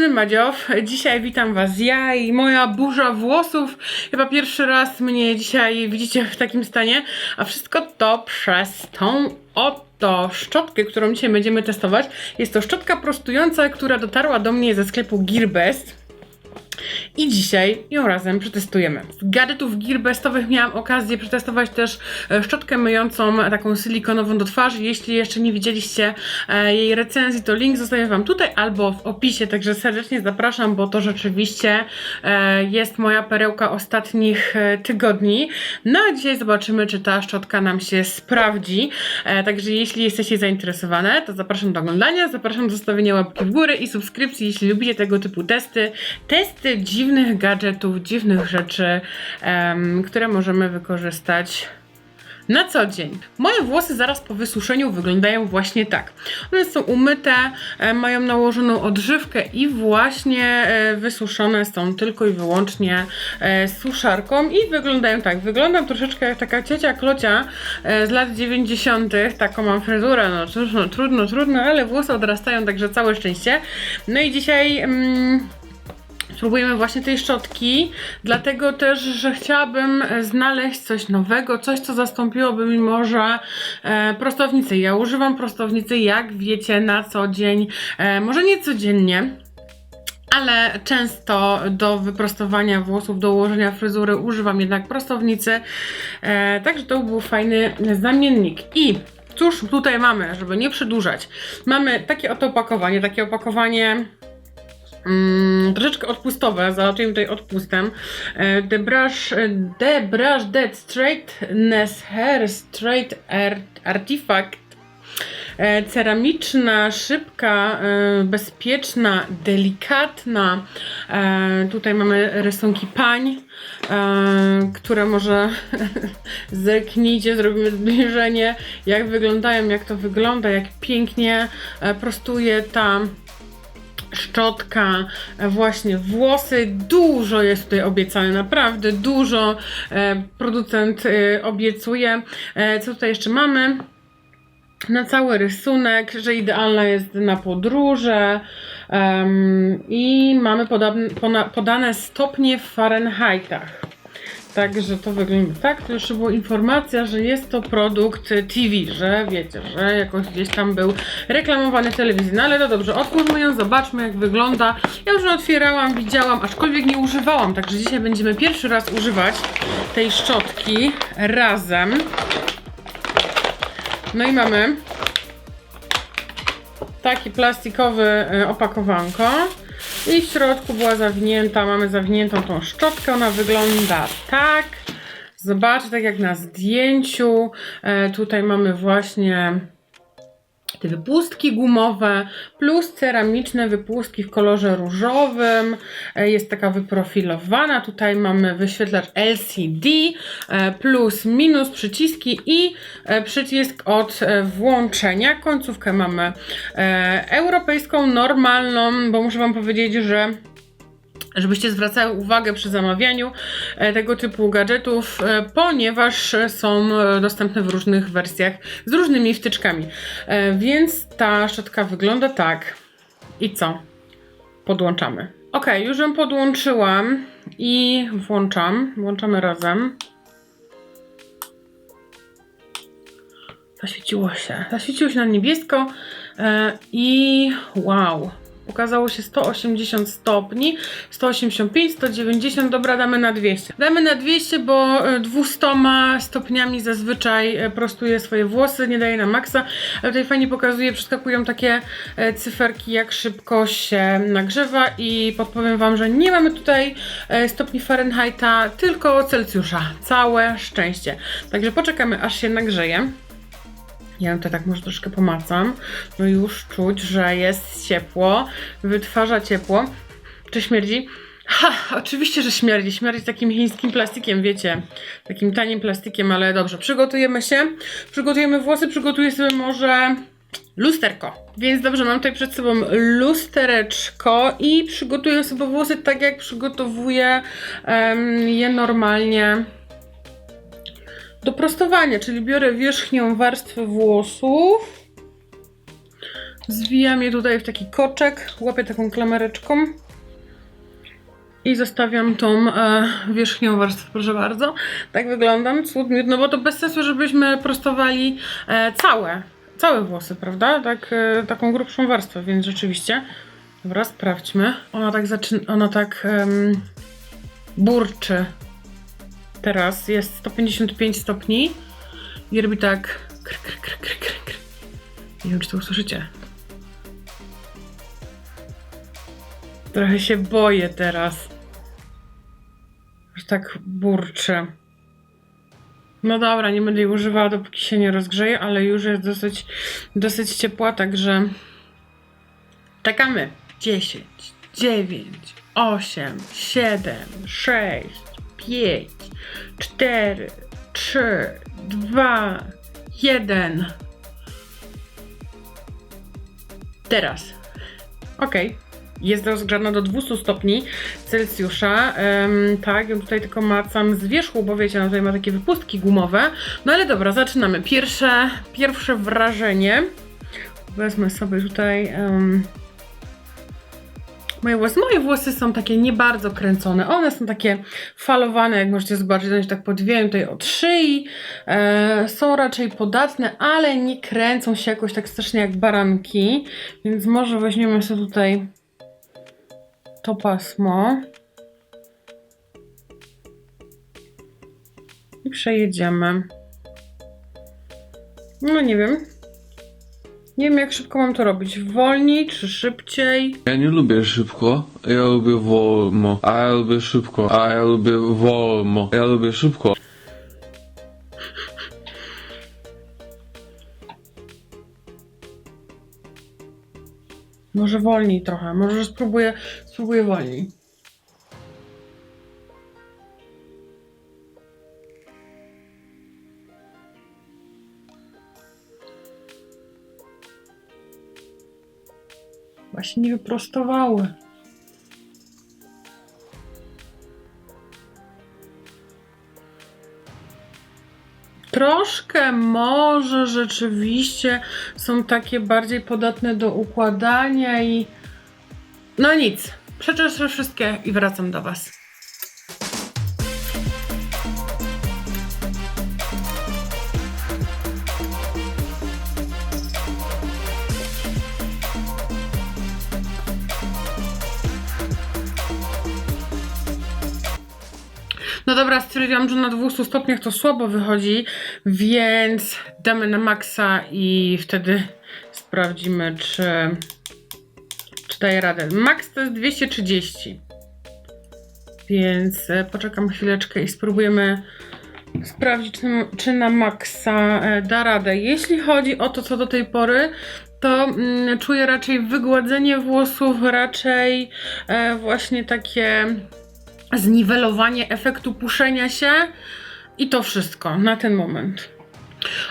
strony Madziow. Dzisiaj witam Was ja i moja burza włosów. Chyba pierwszy raz mnie dzisiaj widzicie w takim stanie, a wszystko to przez tą oto szczotkę, którą dzisiaj będziemy testować. Jest to szczotka prostująca, która dotarła do mnie ze sklepu Gearbest. I dzisiaj ją razem przetestujemy. Z gadżetów gearbestowych miałam okazję przetestować też e, szczotkę myjącą, taką silikonową do twarzy. Jeśli jeszcze nie widzieliście e, jej recenzji, to link zostawię Wam tutaj albo w opisie, także serdecznie zapraszam, bo to rzeczywiście e, jest moja perełka ostatnich tygodni. No a dzisiaj zobaczymy, czy ta szczotka nam się sprawdzi. Także jeśli jesteście zainteresowane, to zapraszam do oglądania, zapraszam do zostawienia łapki w górę i subskrypcji, jeśli lubicie tego typu testy. Testy dziwnych gadżetów, dziwnych rzeczy, em, które możemy wykorzystać na co dzień. Moje włosy zaraz po wysuszeniu wyglądają właśnie tak. One są umyte, e, mają nałożoną odżywkę i właśnie e, wysuszone są tylko i wyłącznie e, suszarką i wyglądają tak. Wyglądam troszeczkę jak taka ciocia klocia z lat 90. Taką mam fryzurę, no trudno, trudno, trudno, ale włosy odrastają, także całe szczęście. No i dzisiaj... Mm, Spróbujemy właśnie tej szczotki, dlatego też, że chciałabym znaleźć coś nowego, coś, co zastąpiłoby mi może e, prostownicę. Ja używam prostownicy, jak wiecie, na co dzień, e, może nie codziennie, ale często do wyprostowania włosów, do ułożenia fryzury używam jednak prostownicy, e, także to był fajny zamiennik. I cóż tutaj mamy, żeby nie przedłużać, mamy takie oto opakowanie, takie opakowanie troszeczkę odpustowe, załatwiłem tutaj odpustem. E, The Brush, e, The Brush Dead Straightness Hair Straight Art Artifact. E, Ceramiczna, szybka, bezpieczna, delikatna. Tutaj mamy rysunki pań, które może zerknijcie, zrobimy zbliżenie, jak wyglądają, jak to wygląda, jak pięknie prostuje ta szczotka, e, właśnie włosy. Dużo jest tutaj obiecane, naprawdę dużo e, producent e, obiecuje. Co tutaj jeszcze mamy? Na cały rysunek, że idealna jest na podróże em, i mamy podane stopnie w Fahrenheitach. Także to wygląda tak. To jeszcze była informacja, że jest to produkt TV, że wiecie, że jakoś gdzieś tam był reklamowany telewizji. No ale to dobrze, otwórzmy ją, zobaczmy jak wygląda. Ja już ją otwierałam, widziałam, aczkolwiek nie używałam, także dzisiaj będziemy pierwszy raz używać tej szczotki razem. No i mamy taki plastikowy e, opakowanko. I w środku była zawinięta, mamy zawiniętą tą szczotkę, ona wygląda tak. Zobaczcie, tak jak na zdjęciu. E, tutaj mamy właśnie te wypustki gumowe, plus ceramiczne wypustki w kolorze różowym. E, Jest taka wyprofilowana. Tutaj mamy wyświetlacz LCD, e, plus, minus, przyciski i e, przycisk od włączenia. Końcówkę mamy europejską, normalną, bo muszę Wam powiedzieć, że żebyście zwracały uwagę przy zamawianiu e, tego typu gadżetów, e, ponieważ są e, dostępne w różnych wersjach z różnymi wtyczkami. Więc ta szczotka wygląda tak. I co? Podłączamy. Ok, już ją podłączyłam i włączam. Włączamy razem. Zaświeciło się. Zaświeciło się na niebiesko i wow. Pokazało się 180 stopni, 185, 190, dobra, damy na 200. Damy na 200, bo e, 200 stopniami zazwyczaj e, prostuje swoje włosy, nie daje na maksa, ale tutaj fajnie pokazuje, przeskakują takie e, cyferki, jak szybko się nagrzewa i podpowiem Wam, że nie mamy tutaj e, stopni Fahrenheita, tylko Celsjusza. Całe szczęście. Także poczekamy, aż się nagrzeje. Ja to tak może troszkę pomacam. No już czuć, że jest ciepło, wytwarza ciepło. Czy śmierdzi? Ha, oczywiście, że śmierdzi. Śmierdzi takim chińskim plastikiem, wiecie. Takim tanim plastikiem, ale dobrze. Przygotujemy się. Przygotujemy włosy, przygotuję sobie może lusterko. Więc dobrze, mam tutaj przed sobą lustereczko i przygotuję sobie włosy tak, jak przygotowuję em, je normalnie do prostowania, czyli biorę wierzchnią warstwę włosów, Zwijam je tutaj w taki koczek, łapię taką klamereczką i zostawiam tą e, wierzchnią warstwę, proszę bardzo. Tak wyglądam, cud no bo to bez sensu, żebyśmy prostowali e, całe, całe włosy, prawda? Tak, e, taką grubszą warstwę, więc rzeczywiście. Dobra, sprawdźmy. Ona tak zaczyna, ona tak burczy. Teraz jest 155 stopni i robi tak kr, kr, kr, kr, kr, kr. Nie wiem, czy to usłyszycie. Trochę się boję teraz. Że tak burczę. No dobra, nie będę jej używała, dopóki się nie rozgrzeje, ale już jest dosyć, dosyć ciepła, także czekamy. 10, 9, 8, 7, 6, 5, 4, 3, 2, 1. Teraz. Ok. Jest rozgrzana do 200 stopni Celsjusza. Em, tak, ja tutaj tylko macam z wierzchu, bo wiecie, ona tutaj ma takie wypustki gumowe. No ale dobra, zaczynamy. Pierwsze, pierwsze wrażenie. Wezmę sobie tutaj. em, Moje włosy, moje włosy są takie nie bardzo kręcone. One są takie falowane, jak możecie zobaczyć, one się tak podwijają tutaj od szyi. E, są raczej podatne, ale nie kręcą się jakoś tak strasznie jak baranki. Więc może weźmiemy sobie tutaj to pasmo. I przejedziemy. No nie wiem. Nie wiem jak szybko mam to robić. Wolniej czy szybciej? Ja nie lubię szybko, ja lubię wolno, a ja lubię szybko, a ja lubię wolno, ja lubię szybko. Może wolniej trochę, może spróbuję, spróbuję wolniej. Właśnie nie wyprostowały. Troszkę może rzeczywiście są takie bardziej podatne do układania i. No nic. Przeczeszę wszystkie i wracam do Was. No dobra, stwierdziłam, że na 200 stopniach to słabo wychodzi, więc damy na maksa i wtedy sprawdzimy, czy, czy daje radę. Max to jest 230. Więc e, poczekam chwileczkę i spróbujemy sprawdzić, czy, na maksa e, da radę. Jeśli chodzi o to, co do tej pory, to mm, czuję raczej wygładzenie włosów, raczej e, właśnie takie zniwelowanie efektu puszenia się i to wszystko na ten moment.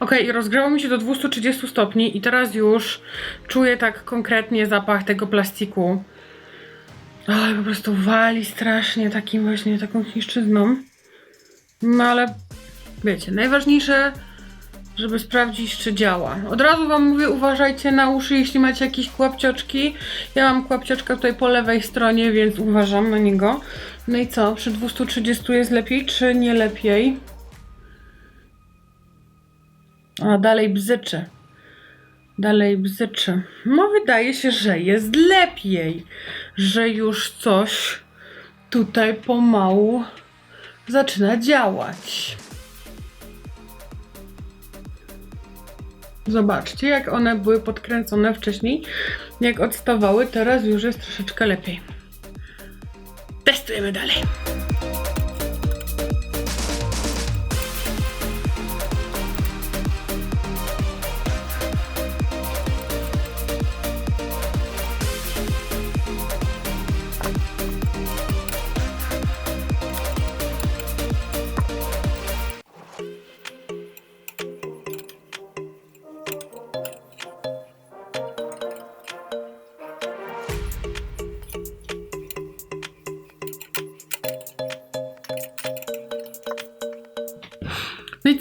Ok, i mi się do 230 stopni i teraz już czuję tak konkretnie zapach tego plastiku. Oj, po prostu wali strasznie takim właśnie taką chińszczyzną. No ale wiecie, najważniejsze, żeby sprawdzić, czy działa. Od razu Wam mówię, uważajcie na uszy, jeśli macie jakieś kłapcioczki. Ja mam kłapcioczka tutaj po lewej stronie, więc uważam na niego. No i co, przy 230 jest lepiej, czy nie lepiej? A, dalej bzyczy. Dalej bzyczy. No wydaje się, że jest lepiej. Że już coś tutaj pomału zaczyna działać. Zobaczcie, jak one były podkręcone wcześniej, jak odstawały, teraz już jest troszeczkę lepiej. Testujemy dalej.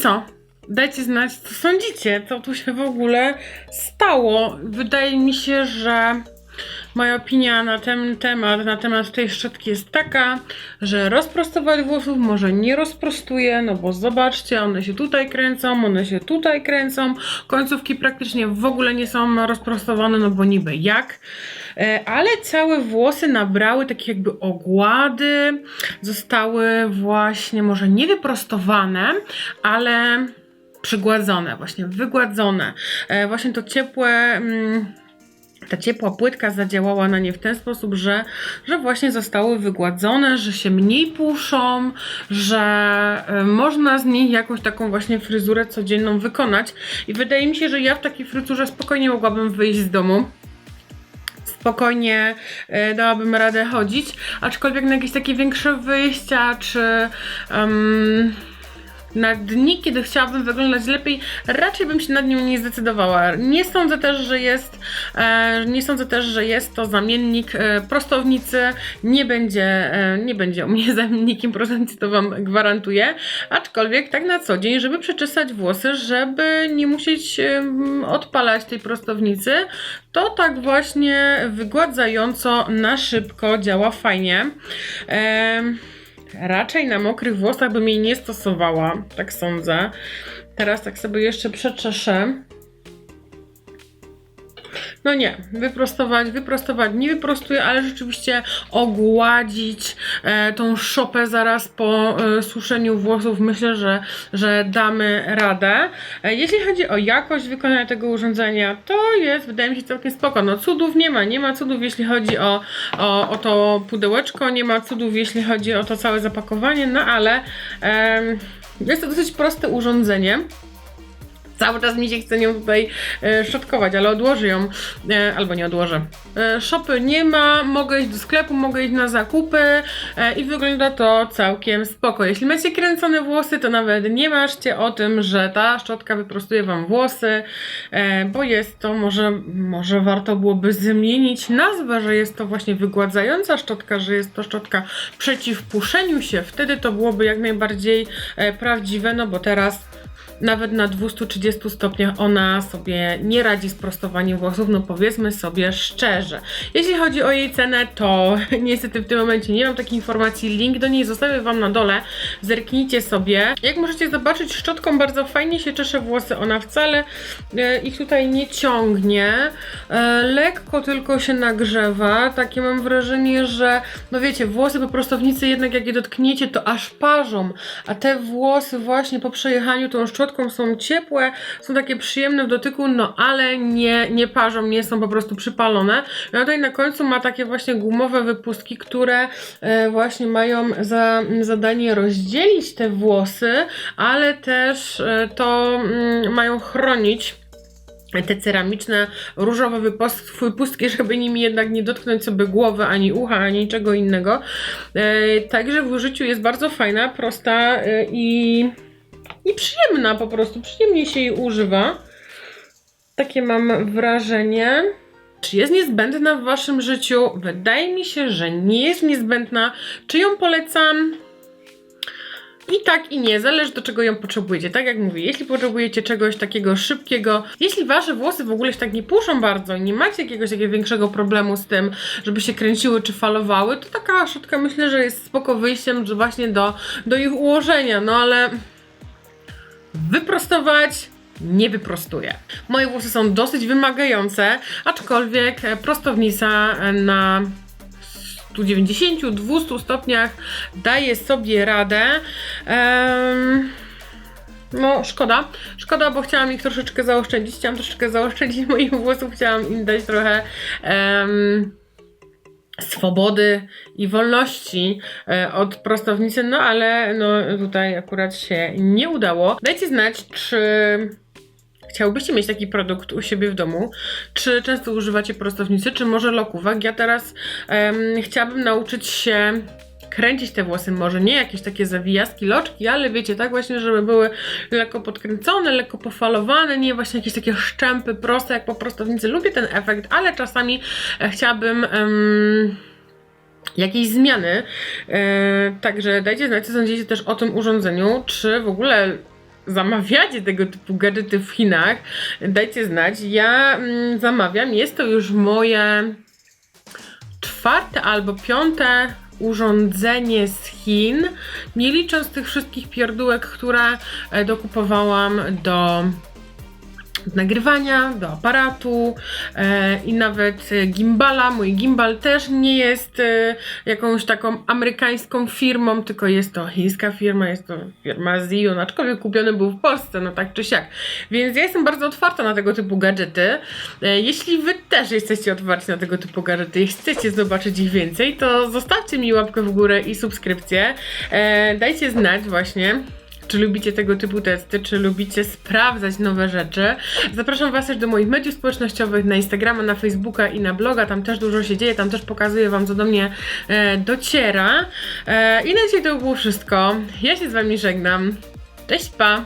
Co? dajcie znać, co sądzicie, co tu się w ogóle stało. Wydaje mi się, że moja opinia na ten temat, na temat tej szczotki jest taka, że rozprostować włosów może nie rozprostuje, no bo zobaczcie, one się tutaj kręcą, one się tutaj kręcą, końcówki praktycznie w ogóle nie są rozprostowane, no bo niby jak. E, Ale całe włosy nabrały takie jakby ogłady, zostały właśnie może nie wyprostowane, ale przygładzone, właśnie wygładzone. E, Właśnie to ciepłe. mm, ta ciepła płytka zadziałała na nie w ten sposób, że, że właśnie zostały wygładzone, że się mniej puszą, że e, można z nich jakąś taką właśnie fryzurę codzienną wykonać. I wydaje mi się, że ja w takiej fryzurze spokojnie mogłabym wyjść z domu spokojnie e, dałabym radę chodzić, aczkolwiek na jakieś takie większe wyjścia, czy em, na dni, kiedy chciałabym wyglądać lepiej, raczej bym się nad nią nie zdecydowała. Nie sądzę też, że jest, e, nie sądzę też, że jest to zamiennik e, prostownicy. Nie będzie, e, nie będzie u mnie zamiennikiem prostownicy, to Wam gwarantuję. Aczkolwiek tak na co dzień, żeby przeczesać włosy, żeby nie musieć odpalać tej prostownicy, to tak właśnie wygładzająco na szybko działa fajnie. Em, raczej na mokrych włosach bym jej nie stosowała, tak sądzę. Teraz tak sobie jeszcze przeczeszę. No nie, wyprostować, wyprostować nie wyprostuję, ale rzeczywiście ogładzić e, tą szopę zaraz po e, suszeniu włosów myślę, że, że damy radę. E, jeśli chodzi o jakość wykonania tego urządzenia, to jest, wydaje mi się, całkiem spoko. No cudów nie ma, nie ma cudów jeśli chodzi o, o, o to pudełeczko, nie ma cudów jeśli chodzi o to całe zapakowanie, no ale em, jest to dosyć proste urządzenie. Cały czas mi się chce nią tutaj e, szczotkować, ale odłożę ją, e, albo nie odłożę. E, szopy nie ma, mogę iść do sklepu, mogę iść na zakupy e, i wygląda to całkiem spoko. Jeśli macie kręcone włosy, to nawet nie marzycie o tym, że ta szczotka wyprostuje Wam włosy, e, bo jest to, może, może warto byłoby zmienić nazwę, że jest to właśnie wygładzająca szczotka, że jest to szczotka przeciw puszeniu się. Wtedy to byłoby jak najbardziej e, prawdziwe, no bo teraz nawet na 230 stopniach ona sobie nie radzi z prostowaniem włosów, no powiedzmy sobie szczerze. Jeśli chodzi o jej cenę, to niestety w tym momencie nie mam takiej informacji. Link do niej zostawię Wam na dole. Zerknijcie sobie. Jak możecie zobaczyć, szczotką bardzo fajnie się czesze włosy. Ona wcale e, ich tutaj nie ciągnie. E, lekko tylko się nagrzewa. Takie mam wrażenie, że no wiecie, włosy po prostownicy jednak jak je dotkniecie, to aż parzą. A te włosy właśnie po przejechaniu tą szczotką są ciepłe, są takie przyjemne w dotyku, no ale nie, nie parzą, nie są po prostu przypalone. I ona tutaj na końcu ma takie właśnie gumowe wypustki, które e, właśnie mają za zadanie rozdzielić te włosy, ale też e, to mm, mają chronić te ceramiczne, różowe wypust- wypustki, żeby nimi jednak nie dotknąć sobie głowy, ani ucha, ani niczego innego. E, także w użyciu jest bardzo fajna, prosta i, i przyjemna po prostu. Przyjemnie się jej używa. Takie mam wrażenie. Czy jest niezbędna w Waszym życiu? Wydaje mi się, że nie jest niezbędna. Czy ją polecam? I tak i nie, zależy do czego ją potrzebujecie. Tak jak mówię, jeśli potrzebujecie czegoś takiego szybkiego, jeśli wasze włosy w ogóle się tak nie puszą bardzo nie macie jakiegoś takiego większego problemu z tym, żeby się kręciły czy falowały, to taka szczotka myślę, że jest spoko wyjściem że właśnie do, do ich ułożenia, no ale wyprostować nie wyprostuję. Moje włosy są dosyć wymagające, aczkolwiek e, prostownica e, na 190-200 stopniach daje sobie radę. No, szkoda. Szkoda, bo chciałam ich troszeczkę zaoszczędzić. Chciałam troszeczkę zaoszczędzić moich włosów, chciałam im dać trochę. em, swobody i wolności e, od prostownicy, no ale no, tutaj akurat się nie udało. Dajcie znać, czy chciałbyście mieć taki produkt u siebie w domu, czy często używacie prostownicy, czy może lokówek. Ja teraz em, chciałabym nauczyć się kręcić te włosy, może nie jakieś takie zawijaski, loczki, ale wiecie, tak właśnie, żeby były lekko podkręcone, lekko pofalowane, nie właśnie jakieś takie szczępy proste jak po prostownicy. Lubię ten efekt, ale czasami e, chciałabym... em, Jakieś zmiany. E, także dajcie znać, co sądzicie też o tym urządzeniu. Czy w ogóle zamawiacie tego typu gadżety w Chinach, dajcie znać. Ja mm, zamawiam. Jest to już moje czwarte albo piąte urządzenie z Chin, nie licząc tych wszystkich pierdółek, które e, dokupowałam do nagrywania, do aparatu e, i nawet gimbala. Mój gimbal też nie jest e, jakąś taką amerykańską firmą, tylko jest to chińska firma, jest to firma Zion, aczkolwiek kupiony był w Polsce, no tak czy siak. Więc ja jestem bardzo otwarta na tego typu gadżety. E, jeśli wy też jesteście otwarci na tego typu gadżety i chcecie zobaczyć ich więcej, to zostawcie mi łapkę w górę i subskrypcję. E, dajcie znać właśnie. Czy lubicie tego typu testy, czy lubicie sprawdzać nowe rzeczy? Zapraszam Was też do moich mediów społecznościowych, na Instagrama, na Facebooka i na bloga. Tam też dużo się dzieje, tam też pokazuję Wam, co do mnie e, dociera. E, I na dzisiaj to było wszystko. Ja się z Wami żegnam. Cześć, pa!